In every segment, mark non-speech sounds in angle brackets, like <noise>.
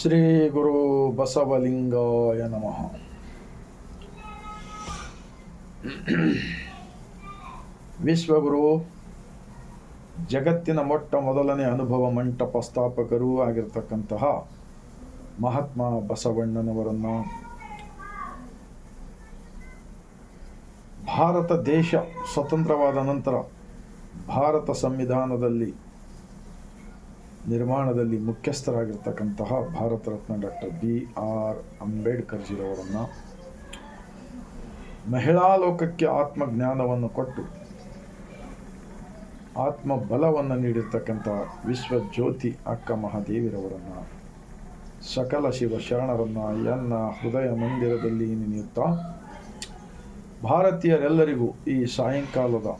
ಶ್ರೀ ಗುರು ಬಸವಲಿಂಗಾಯ ನಮಃ. ವಿಶ್ವಗುರು, ಜಗತ್ತಿನ ಮೊಟ್ಟ ಮೊದಲನೇ ಅನುಭವ ಮಂಟಪ ಸ್ಥಾಪಕರೂ ಆಗಿರತಕ್ಕಂತಹ ಮಹಾತ್ಮ ಬಸವಣ್ಣನವರನ್ನು ಭಾರತ ದೇಶ ಸ್ವತಂತ್ರವಾದ ನಂತರ ಭಾರತ ಸಂವಿಧಾನದಲ್ಲಿ ನಿರ್ಮಾಣದಲ್ಲಿ ಮುಖ್ಯಸ್ಥರಾಗಿರ್ತಕ್ಕಂತಹ Bharat Ratna doctor B R ಅಂಬೇಡ್ಕರ್ಜಿರವರನ್ನು ಮಹಿಳಾ ಲೋಕಕ್ಕೆ ಆತ್ಮಜ್ಞಾನವನ್ನು ಕೊಟ್ಟು ಆತ್ಮಬಲವನ್ನು ನೀಡಿರ್ತಕ್ಕಂಥ ವಿಶ್ವ ಜ್ಯೋತಿ ಅಕ್ಕ ಮಹಾದೇವಿರವರನ್ನು ಸಕಲ ಶಿವ ಶರಣರನ್ನು ಎನ್ನ ಹೃದಯ ಮಂದಿರದಲ್ಲಿ ನೆನೆಯುತ್ತಾ ಭಾರತೀಯರೆಲ್ಲರಿಗೂ ಈ ಸಾಯಂಕಾಲದ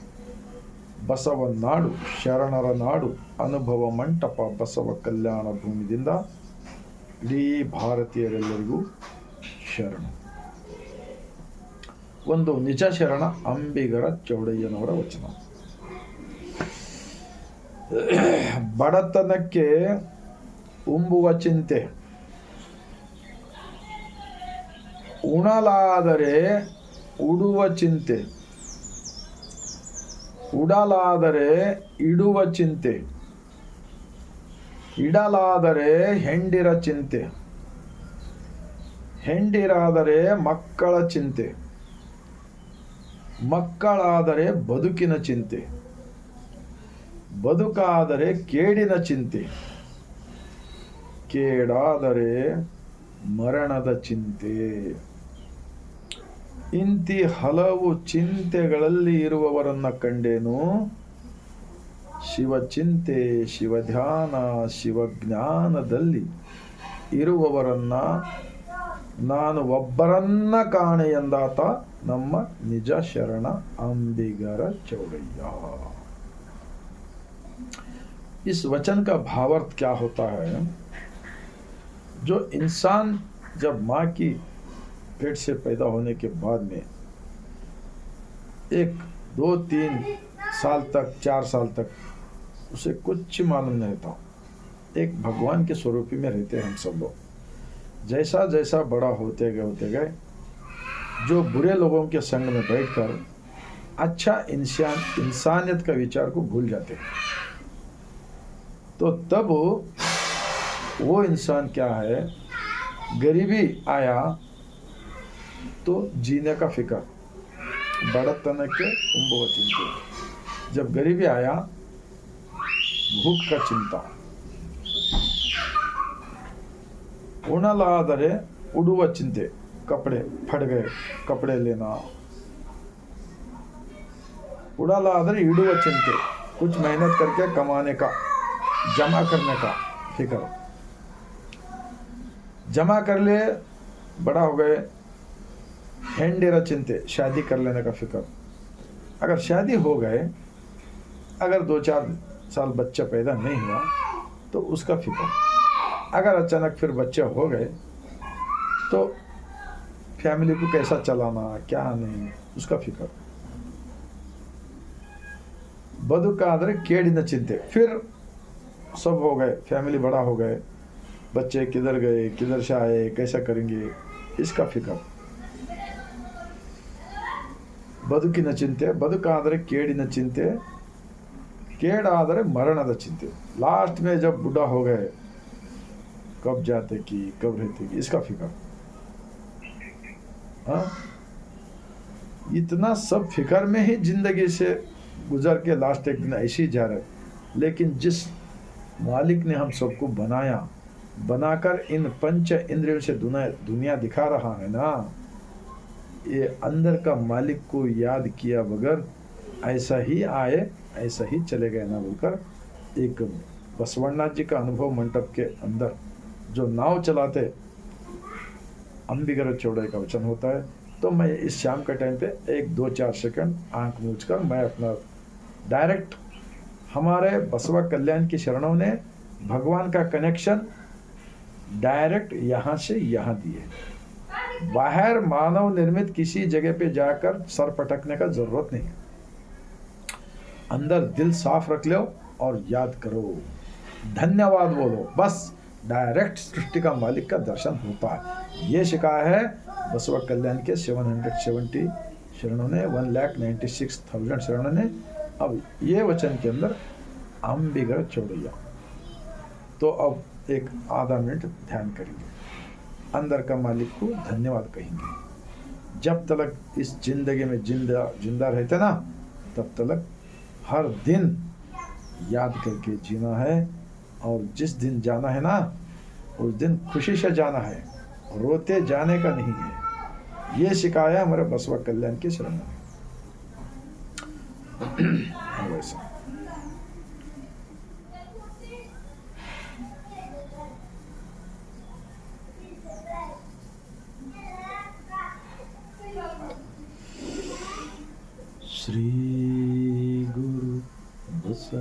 ಬಸವ ನಾಡು, ಶರಣರ ನಾಡು, ಅನುಭವ ಮಂಟಪ ಬಸವ ಕಲ್ಯಾಣ ಭೂಮಿದಿಂದ ಇಡೀ ಭಾರತೀಯರೆಲ್ಲರಿಗೂ ಶರಣ. ಒಂದು ನಿಜ ಶರಣ ಅಂಬಿಗರ ಚೌಡಯ್ಯನವರ ವಚನ. ಬಡತನಕ್ಕೆ ಉಂಬುವ ಚಿಂತೆ. ಉಣಲಾದರೆ ಉಡುವ ಚಿಂತೆ. ಉಡಲಾದರೆ ಇಡುವ ಚಿಂತೆ. ಇಡಲಾದರೆ ಹೆಂಡಿರ ಚಿಂತೆ. ಹೆಂಡಿರಾದರೆ ಮಕ್ಕಳ ಚಿಂತೆ. ಮಕ್ಕಳಾದರೆ ಬದುಕಿನ ಚಿಂತೆ. ಬದುಕಾದರೆ ಕೇಡಿನ ಚಿಂತೆ. ಕೇಡಾದರೆ ಮರಣದ ಚಿಂತೆ. ಇಂತಿ ಹಲವು ಚಿಂತೆಗಳಲ್ಲಿ ಇರುವವರನ್ನ ಕಂಡೇನು ಶಿವಚಿಂತೆ ಶಿವಧ್ಯಾನ ಶಿವಜ್ಞಾನದಲ್ಲಿ ಇರುವವರನ್ನ ನಾನು ಒಬ್ಬರನ್ನ ಕಾಣೆ ಎಂದಾತ ನಮ್ಮ ನಿಜ ಶರಣ ಅಂಬಿಗರ चौड़ैया इस वचन का भावार्थ क्या होता है जो इंसान जब माँ की पेट से पैदा होने के बाद में एक, दो, तीन साल तक, चार साल तक उसे कुछ मालूम नहीं रहता एक भगवान के स्वरूप में रहते हैं हम सब लोग। जैसा जैसा बड़ा होते गए होते गए, जो बुरे लोगों के संग में बैठकर अच्छा इंसान, इंसानियत का विचार को भूल जाते हैं। तो तब वो इंसान क्या है? गरीबी आया तो जीने का फ़िक्र। तने के कुंभ व चिंतित जब गरीबी आया, भूख का चिंता। ಉಣಲಾದರೆ कपड़े ಚಿಂತೆ ಕಪಡೆ ಫಡ್ಗೆ ಕಪಡೆಲೇನ ಉಡಲಾದರೆ ಇಡುವ चिंते। कुछ मेहनत करके कमाने का, जमा करने का फ़िक्र। जमा कर ले, बड़ा हो गए। हैंडेरा चिंते, शादी कर लेने का फ़िक्र। अगर शादी हो गए, अगर दो चार साल बच्चा पैदा नहीं हुआ तो उसका फ़िक्र। अगर अचानक फिर बच्चे हो गए तो फैमिली को कैसा चलाना, क्या नहीं, उसका फ़िक्र। बदू का आदर, केड़ न चिंते। फिर सब हो गए, फैमिली बड़ा हो गए, बच्चे किधर गए, किधर से आए, कैसा करेंगे, इसका फ़िक्र। ಬದುಕಿನ ಚಿಂತೆ ಬದುಕಾದರೆ ಕೇಡಿನ ಚಿಂತೆ ಕೇಡಾದರೆ ಮರಣದ ಚಿಂತೆ लास्ट में जब बूढ़ा हो गए कब जाते कि कब रहते कि इसका फिक्र हाँ इतना सब फिक्र में ही जिंदगी से गुजर के लास्ट एक दिन ऐसे ही जा रहे लेकिन जिस मालिक ने हम सबको बनाया बनाकर इन पंच इंद्रियों से दुनिया दुनिया दिखा रहा है ना ये अंदर का मालिक को याद किया बगैर ऐसा ही आए, ऐसा ही चले गए ना बोलकर एक बसवन्नाथ जी का अनुभव मंडप के अंदर जो नाव चलाते अंबिगर चौड़े का वचन होता है। तो मैं इस शाम के टाइम पे एक दो चार सेकंड आँख मूझ कर मैं अपना डायरेक्ट हमारे बसवा कल्याण की शरणों ने भगवान का कनेक्शन डायरेक्ट यहाँ से यहाँ दिए। बाहर मानव निर्मित किसी जगह पे जाकर सर पटकने का ज़रूरत नहीं अंदर दिल साफ़ रख लो और याद करो। धन्यवाद बोलो। बस डायरेक्ट सृष्टि का मालिक का दर्शन होता है। ये शिकाय है बसवा कल्याण के सेवन हंड्रेड सेवेंटी शरणों ने, one lakh ninety six thousand शरणों ने। अब ये वचन के अंदर हम बिगड़ चौड़ैया तो अब एक आधा मिनट ध्यान करेंगे अंदर का मालिक को धन्यवाद कहेंगे। जब तक इस ज़िंदगी में ज़िंदा ज़िंदा रहते ना, तब तक हर दिन याद करके जीना है और जिस दिन जाना है ना, उस दिन खुशी से जाना है, रोते जाने का नहीं है। ये सिखाया हमारे बसवा कल्याण के शरण में। <clears throat> वैसा इस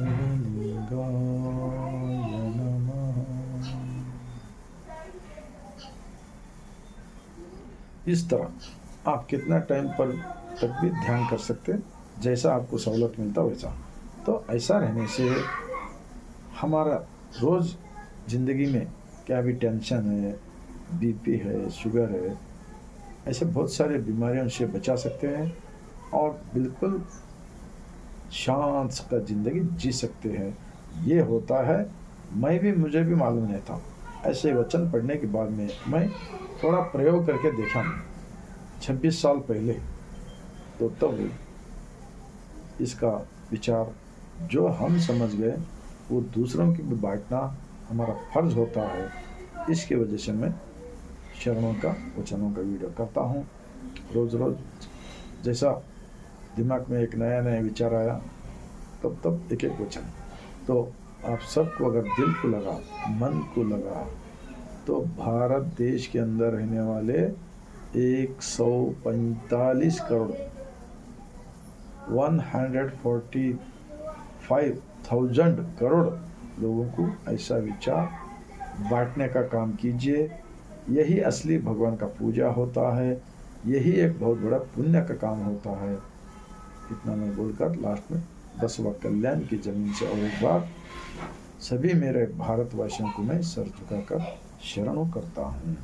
तरह आप कितना टाइम पर तक भी ध्यान कर सकते जैसा आपको सहूलत मिलता वैसा। तो ऐसा रहने से हमारा रोज़ ज़िंदगी में क्या भी टेंशन है बीपी है शुगर है, ऐसे बहुत सारे बीमारियों से बचा सकते हैं और बिल्कुल शांत का ज़िंदगी जी सकते हैं। ये होता है, मैं भी, मुझे भी मालूम नहीं था। ऐसे वचन पढ़ने के बाद में मैं थोड़ा प्रयोग करके देखा। छब्बीस साल पहले तो तब इसका विचार जो हम समझ गए, वो दूसरों की भी बांटना हमारा फ़र्ज़ होता है। इसकी वजह से मैं शरणों का, वचनों का वीडियो करता हूँ। रोज़ रोज़ जैसा दिमाग में एक नया नया विचार आया, तब तब एक एक वचन। तो आप सबको अगर दिल को लगा, मन को लगा तो भारत देश के अंदर रहने वाले एक सौ पैंतालीस crore one hundred forty five thousand crore लोगों को ऐसा विचार बांटने का काम कीजिए। यही असली भगवान का पूजा होता है, यही एक बहुत बड़ा पुण्य का काम होता है। इतना मैं बोलकर लास्ट में व कल्याण की ज़मीन से और एक बार सभी मेरे भारतवासियों को मैं सर झुकाकर शरणों करता हूँ।